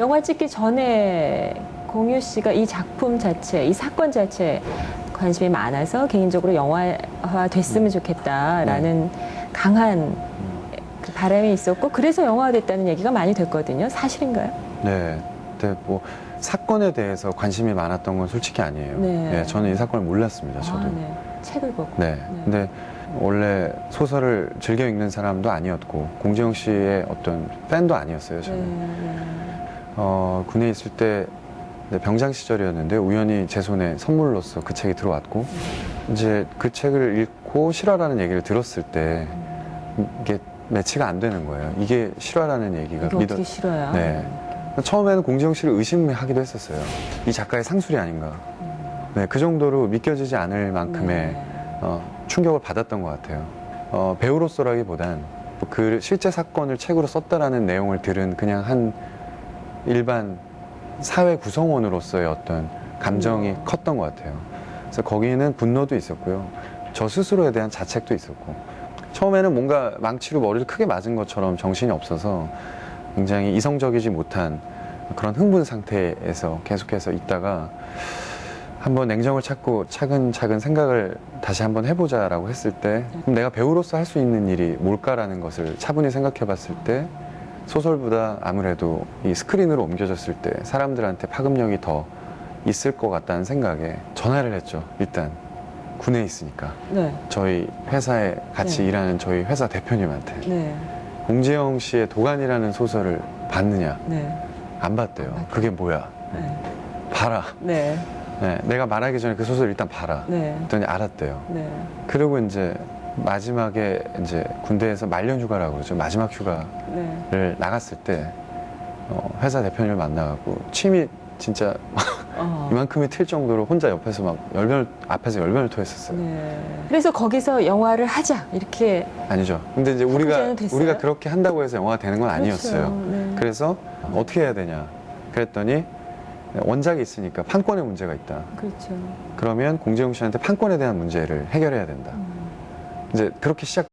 영화 찍기 전에 공유 씨가 이 작품 자체, 이 사건 자체에 관심이 많아서 개인적으로 영화화 됐으면 좋겠다라는 강한 그 바람이 있었고 그래서 영화화 됐다는 얘기가 많이 됐거든요. 사실인가요? 네. 근데 뭐 사건에 대해서 관심이 많았던 건 솔직히 아니에요. 네. 네, 저는 이 사건을 몰랐습니다. 저도. 아, 네. 책을 보고. 네. 근데 원래 소설을 즐겨 읽는 사람도 아니었고 공재영 씨의 어떤 팬도 아니었어요. 네, 저는. 네. 어, 군에 있을 때 네, 병장 시절이었는데 우연히 제 손에 선물로서 그 책이 들어왔고 이제 그 책을 읽고 실화라는 얘기를 들었을 때 이게 매치가 안 되는 거예요. 이게 실화라는 얘기가 이게 어떻게 싫어요? 네. 처음에는 공지영 씨를 의심하기도 했었어요. 이 작가의 상술이 아닌가. 네, 그 정도로 믿겨지지 않을 만큼의 네. 어, 충격을 받았던 것 같아요. 어, 배우로서라기보단 그 실제 사건을 책으로 썼다라는 내용을 들은 그냥 한 일반 사회 구성원으로서의 어떤 감정이 음. 컸던 것 같아요. 그래서 거기는 분노도 있었고요. 저 스스로에 대한 자책도 있었고. 처음에는 뭔가 망치로 머리를 크게 맞은 것처럼 정신이 없어서 굉장히 이성적이지 못한 그런 흥분 상태에서 계속해서 있다가 한번 냉정을 찾고 차근차근 생각을 다시 한번 해보자라고 했을 때 그럼 내가 배우로서 할 수 있는 일이 뭘까라는 것을 차분히 생각해 봤을 때 소설보다 아무래도 이 스크린으로 옮겨졌을 때 사람들한테 파급력이 더 있을 것 같다는 생각에 전화를 했죠 일단 군에 있으니까 네. 저희 회사에 같이 네. 일하는 저희 회사 대표님한테 네. 공재영 씨의 도간이라는 소설을 봤느냐 네. 안 봤대요 그게 뭐야 네. 봐라 네. 네, 내가 말하기 전에 그 소설 일단 봐라 네. 그랬더니 알았대요 네. 그리고 이제 마지막에 이제 군대에서 말년 휴가라고 그러죠 마지막 휴가를 네. 나갔을 때 어, 회사 대표님을 만나갖고 침이 진짜 어. 이만큼이 튈 정도로 혼자 옆에서 막 열변을 앞에서 열변을 토했었어요 네. 그래서 거기서 영화를 하자 이렇게 아니죠 근데 이제 우리가? 우리가 그렇게 한다고 해서 영화가 되는 건 아니었어요 그렇죠. 네. 그래서 어떻게 해야 되냐 그랬더니 원작이 있으니까 판권의 문제가 있다 그렇죠. 그러면 공재용 씨한테 판권에 대한 문제를 해결해야 된다 음. 이제 그렇게 시작